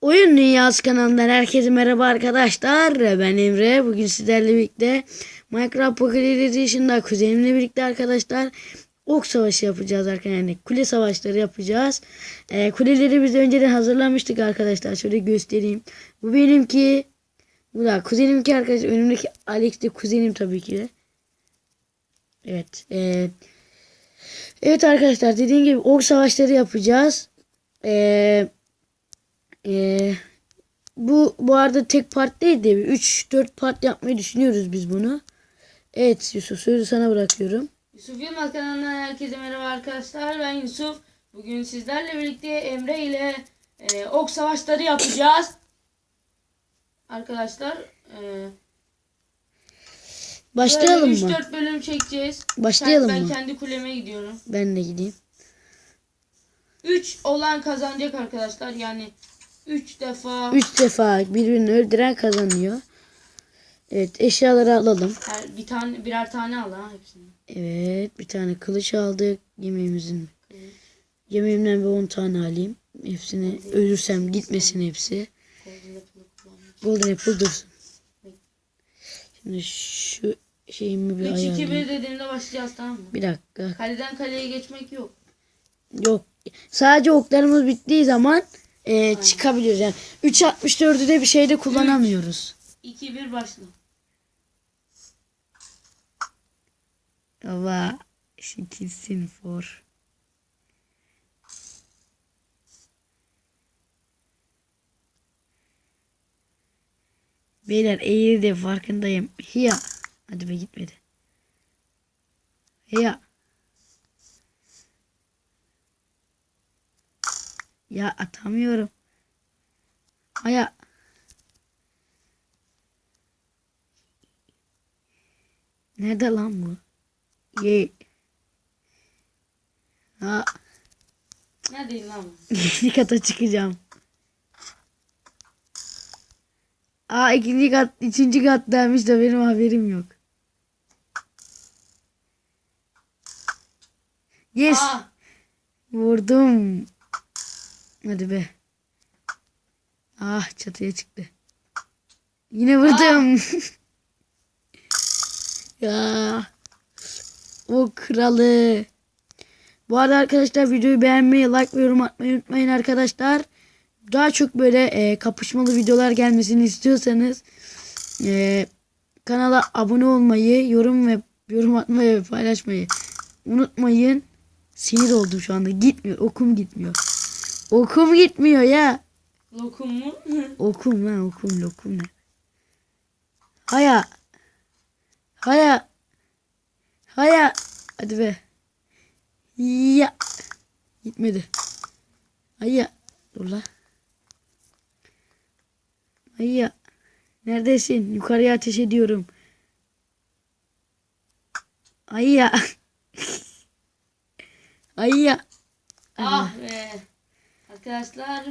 Oyun Dünyası kanalından herkese merhaba arkadaşlar. Ben Emre. Bugün sizlerle birlikte Minecraft Pocket Edition'da kuzenimle birlikte arkadaşlar ok savaşı yapacağız arkadaşlar. Yani kule savaşları yapacağız. Ee, kuleleri biz önceden hazırlamıştık arkadaşlar. Şöyle göstereyim. Bu benimki. Bu da kuzenimki arkadaşlar. Önümdeki Alex de kuzenim tabii ki de. Evet. ee, evet arkadaşlar dediğim gibi ok savaşları yapacağız. Eee ee, bu bu arada tek part değil de 3-4 part yapmayı düşünüyoruz biz bunu. Evet Yusuf sözü sana bırakıyorum. Yusuf Yılmaz kanalından herkese merhaba arkadaşlar. Ben Yusuf. Bugün sizlerle birlikte Emre ile e, ok savaşları yapacağız. Arkadaşlar e, Başlayalım mı? 3-4 bölüm çekeceğiz. Başlayalım ben, mı? Ben kendi kuleme gidiyorum. Ben de gideyim. 3 olan kazanacak arkadaşlar. Yani 3 defa 3 defa birbirini öldüren kazanıyor. Evet eşyaları alalım. her, bir tane birer tane al ha hepsini. Evet bir tane kılıç aldık. Yemeğimizin. Yemeğimden bir 10 tane alayım. Hepsini ölürsem gitmesin hepsi. Golden Apple dursun. Şimdi şu şeyimi bir 3 2 ayarlayayım. 1 dediğimde başlayacağız tamam mı? Bir dakika. Kaleden kaleye geçmek yok. Yok. Sadece oklarımız bittiği zaman e, çıkabiliyoruz. Yani 3.64'ü de bir şeyde kullanamıyoruz. 2 1 başla. Ama şekilsin for. Beyler eğri de farkındayım. Hiya. Hadi be gitmedi. Hiya. Ya atamıyorum. Aya. Nerede lan bu? Ye. Ha, Neredeyim lan bu? ikinci kata çıkacağım. Aa ikinci kat, üçüncü kattaymış da benim haberim yok. Yes. Aa, Vurdum. Hadi be. Ah çatıya çıktı. Yine vurdum. ya. O kralı. Bu arada arkadaşlar videoyu beğenmeyi, like ve yorum atmayı unutmayın arkadaşlar. Daha çok böyle e, kapışmalı videolar gelmesini istiyorsanız e, kanala abone olmayı, yorum ve yorum atmayı ve paylaşmayı unutmayın. Sinir oldum şu anda. Gitmiyor. Okum gitmiyor. Okum gitmiyor ya. lokum mu? Okum lan okum lokum ne? Haya. Haya. Haya. Hadi be. Ya. Gitmedi. Haya. Dur la. Haya. Neredesin? Yukarıya ateş ediyorum. Haya. Haya. ah be. Arkadaşlar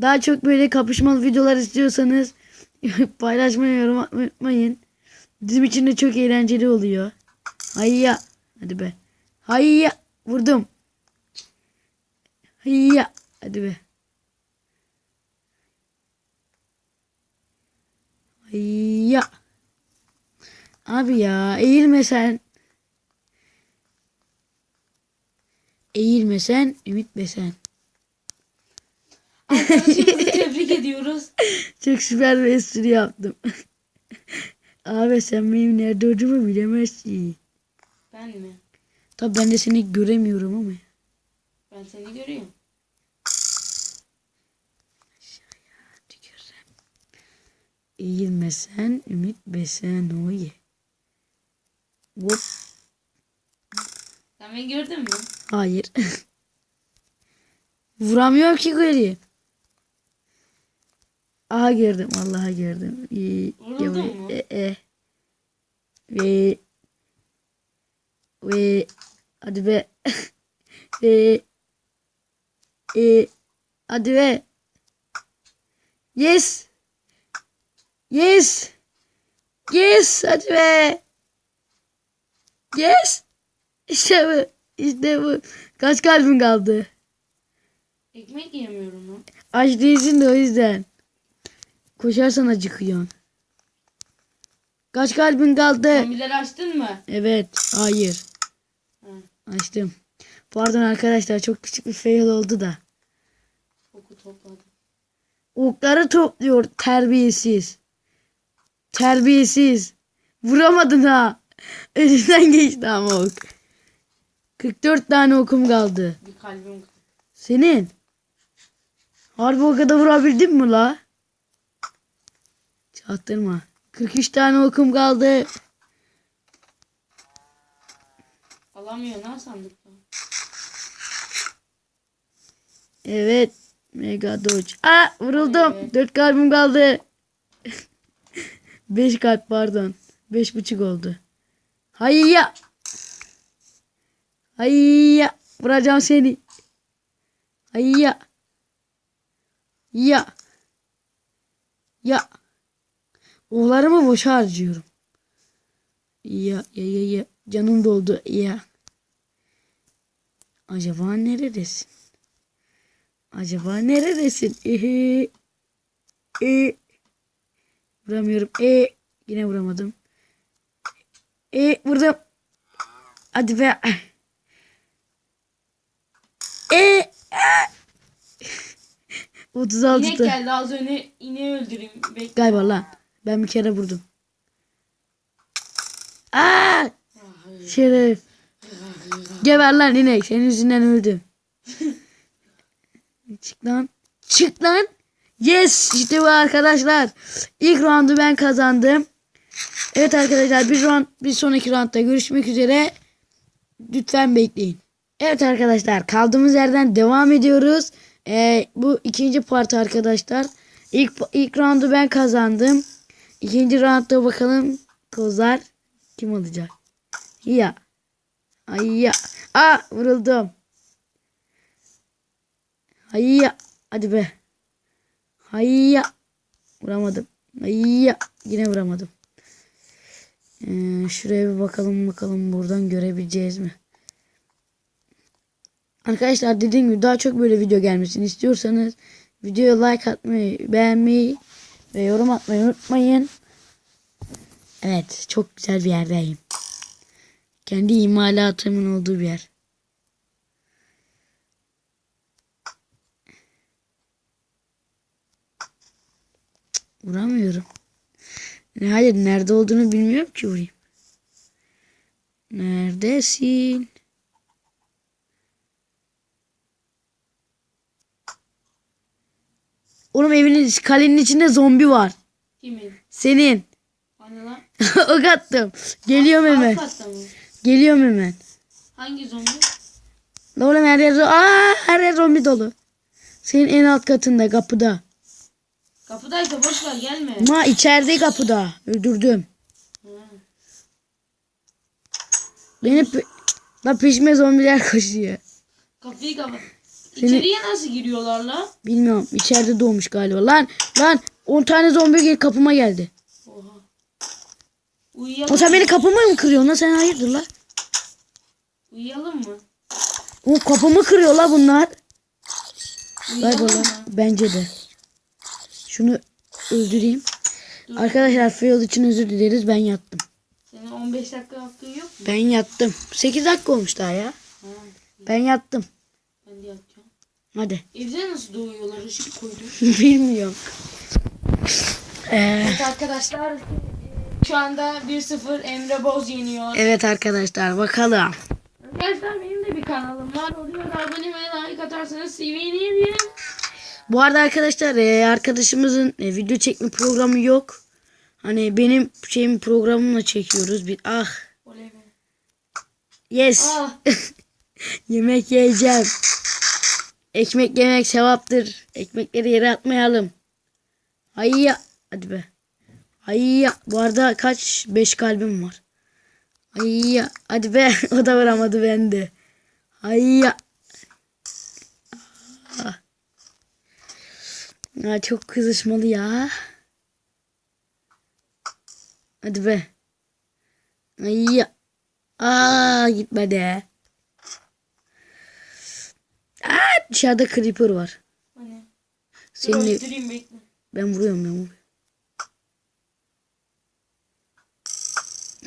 Daha çok böyle kapışmalı videolar istiyorsanız paylaşmayı, yorum atmayı unutmayın. Bizim için de çok eğlenceli oluyor. Hayya. Hadi be. Hayya. Vurdum. Hayya. Hadi be. Hayya. Abi ya eğilme sen. Eğilme sen, ümit be sen. arkadaşımızı tebrik ediyoruz. Çok süper bir espri yaptım. Abi sen benim nerede olduğumu bilemezsin. Ben mi? Tabi ben de seni göremiyorum ama. Ben seni görüyorum. Eğilmesen, ümit besen oye. Hop. Sen beni gördün mü? Hayır. Vuramıyorum ki geri. Aha gördüm. Vallahi gördüm. İyi. Vuruldun mu? E, e. Ve ve hadi be. ve e hadi be. Yes. Yes. Yes. Hadi be. Yes. İşte bu. İşte bu. Kaç kalbin kaldı? Ekmek yemiyorum lan. Aç değilsin de o yüzden. Koşarsan acıkıyorsun. Kaç kalbin kaldı? Zombileri açtın mı? Evet. Hayır. Hı. Açtım. Pardon arkadaşlar çok küçük bir fail oldu da. Oku topladım. Okları topluyor terbiyesiz. Terbiyesiz. Vuramadın ha. Önünden geçti ama ok. 44 tane okum kaldı. Bir kalbim. Senin. Harbi o kadar vurabildin mi la? Çaktırma. 43 tane okum kaldı. Alamıyor lan sandıkta. Evet. Mega Dodge. Aa vuruldum. Be. 4 kalbim kaldı. 5 kalp pardon. 5,5 oldu. Hayya. Hayya. Vuracağım seni. Hayya. Ya. Ya. Oğlarımı boşa harcıyorum. Ya ya ya ya. Canım doldu. Ya. Acaba neredesin? Acaba neredesin? Ehe. E. Vuramıyorum. E. Yine vuramadım. E. Vurdum. Hadi be. E. 36 İnek da. geldi az önce ineği öldüreyim. Bekle. Galiba lan. Ben bir kere vurdum. Aa! Ah, Şeref. Geber lan inek. Senin yüzünden öldüm. Çık lan. Çık lan. Yes. İşte bu arkadaşlar. İlk roundu ben kazandım. Evet arkadaşlar bir round bir sonraki roundda görüşmek üzere. Lütfen bekleyin. Evet arkadaşlar kaldığımız yerden devam ediyoruz. Ee, bu ikinci part arkadaşlar. İlk, ilk roundu ben kazandım. İkinci roundda bakalım kozlar kim olacak? Ya. Ay ya. Aa vuruldum. Hayya. Hadi be. Hayya. Vuramadım. Hayya. Yine vuramadım. Ee, şuraya bir bakalım bakalım buradan görebileceğiz mi? Arkadaşlar dediğim gibi daha çok böyle video gelmesini istiyorsanız videoya like atmayı, beğenmeyi ve yorum atmayı unutmayın. Evet çok güzel bir yerdeyim. Kendi imalatımın olduğu bir yer. Vuramıyorum. Hayır nerede olduğunu bilmiyorum ki vurayım. Neredesin? Oğlum evinin kalenin içinde zombi var. Kimin? Senin. Hani lan? ok attım. Geliyorum hemen. Katta mı? Geliyorum hemen. Hangi zombi? La oğlum her yer, Aa, her yer zombi dolu. Senin en alt katında kapıda. Kapıdaysa boş ver gelme. Ma içeride kapıda. Öldürdüm. Ha. Beni la peşime zombiler koşuyor. Kapıyı kapat. Seni- İçeriye nasıl giriyorlar la? Bilmiyorum içeride doğmuş galiba. Lan lan 10 tane zombi gel kapıma geldi. Oha. Uyuyalım, O sen beni kapımı mı kırıyorsun lan sen hayırdır la? uyuyalım mı? O kapımı kırıyor la bunlar. Uyuyalım la. mı? Bence de. Şunu öldüreyim. Arkadaşlar fail için özür dileriz ben yattım. Senin 15 dakika hakkın yok mu? Ben yattım. 8 dakika olmuş daha ya. Ha. Ben yattım. Ben de yatacağım. Hadi. Evde nasıl doğuyorlar? Işık koydum. Bilmiyorum. Ee, Evet arkadaşlar. Şu anda 1-0 Emre Boz yeniyor. evet arkadaşlar bakalım. Arkadaşlar benim de bir kanalım var. Oraya da abone ve like atarsanız sevinirim. Bu arada arkadaşlar e, arkadaşımızın e, video çekme programı yok. Hani benim şeyim programımla çekiyoruz. Bir ah Oley be. yes. Ah. Yemek yiyeceğim. Ekmek yemek sevaptır. Ekmekleri yere atmayalım. Hayya. Hadi be. Hayya. Bu arada kaç? 5 kalbim var. Hayya. Hadi be. O da vuramadı bende. Hayya. Ah. Ya çok kızışmalı ya. Hadi be. Hayya. Aa gitmedi. Aa, dışarıda creeper var. Hani Senin öldüreyim bekle. ben vuruyorum ben vuruyorum.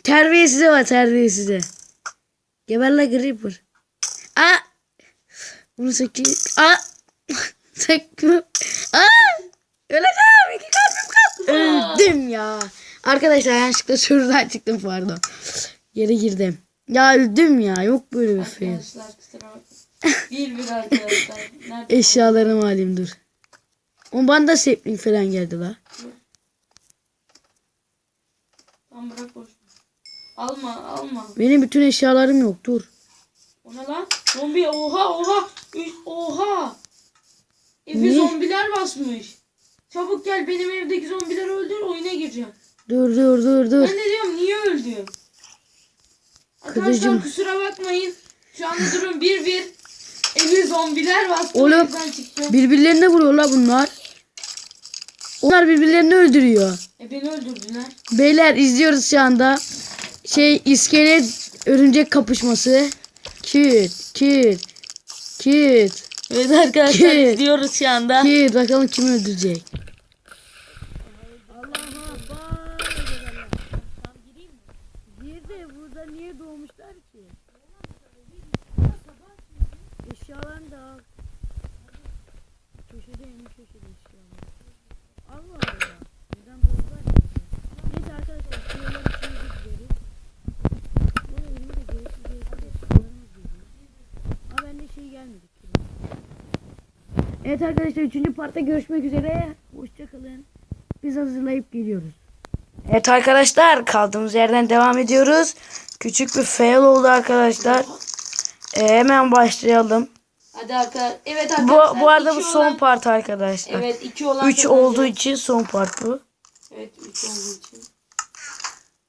Terbiyesize var terbiyesize. Geber la Creeper. Aa! Bunu seki... Aa! Sekme. Aa! Öleceğim. İki kalbim kaldı. Öldüm ya. Arkadaşlar yanlışlıkla şuradan çıktım pardon. Geri girdim. Ya öldüm ya. Yok böyle bir şey. Arkadaşlar kusura bakmayın. Bir bir arkadaşlar. Nerede? Eşyalarımı alayım dur. O bana da sapling falan geldi la. Tamam bırak boş. ver. Alma alma. Benim bütün eşyalarım yok dur. O ne lan? Zombi oha oha. Üç, oha. Efe Ne? zombiler basmış. Çabuk gel benim evdeki zombileri öldür oyuna gireceğim. Dur dur dur dur. Ben de diyorum niye öldüm? Arkadaşlar Kılıcım. kusura bakmayın. Şu anda durum bir bir. Evi zombiler bastı. Oğlum. çıktım. Birbirlerine vuruyorlar bunlar. Onlar birbirlerini öldürüyor. E beni öldürdüler. Beyler izliyoruz şu anda. Şey iskelet örümcek kapışması. Küt küt küt Evet arkadaşlar Ki- izliyoruz şu anda. küt bakalım kim öldürecek. burada niye doğmuşlar ki? Eşyalarını da al. Köşede en köşede eşyalar. Allah Allah. Neden doğdular ki? Neyse arkadaşlar şuraları içine gideriz. Bu elime de gereksiz gereksiz eşyalarımız geliyor. Ama bende şey gelmedi. ki. Evet arkadaşlar 3. partta görüşmek üzere. Hoşçakalın. Biz hazırlayıp geliyoruz. Evet arkadaşlar kaldığımız yerden devam ediyoruz. Küçük bir fail oldu arkadaşlar. Ee, hemen başlayalım. Hadi arkadaşlar. Evet Bu, arkadaşlar. bu arada iki bu son olan- part arkadaşlar. Evet iki olan 3 kazanacak. olduğu için son part bu. Evet üç olduğu için.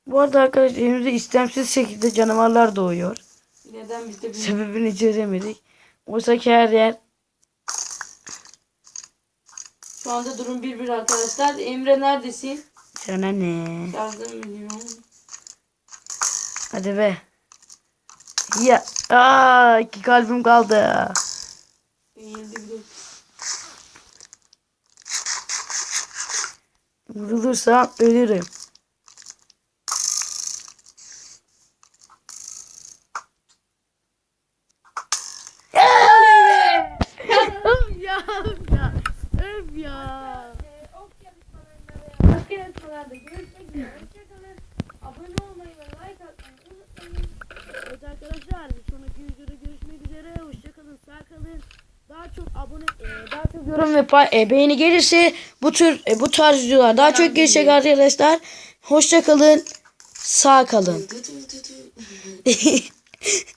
Bu arada arkadaşlar elimizde istemsiz şekilde canavarlar doğuyor. Neden biz de bilmiyoruz. Sebebini çözemedik. Oysa ki her yer Şu anda durum bir bir arkadaşlar. Emre neredesin? sana ne? Yardım ediyorum. Hadi be. Ya. Aa, iki kalbim kaldı. Eğildi. Vurulursam ölürüm. Öf ya, öf ya, ya. Başka yarışmalarda görüşmek üzere. Hoşçakalın. Abone olmayı ve like atmayı unutmayın. Evet arkadaşlar bir sonraki videoda görüşmek üzere. Hoşçakalın, sağ kalın. Daha çok abone, e, daha çok yorum ve e, beğeni gelirse bu tür e, bu tarz videolar daha çok gelecek arkadaşlar. Hoşçakalın, sağ kalın.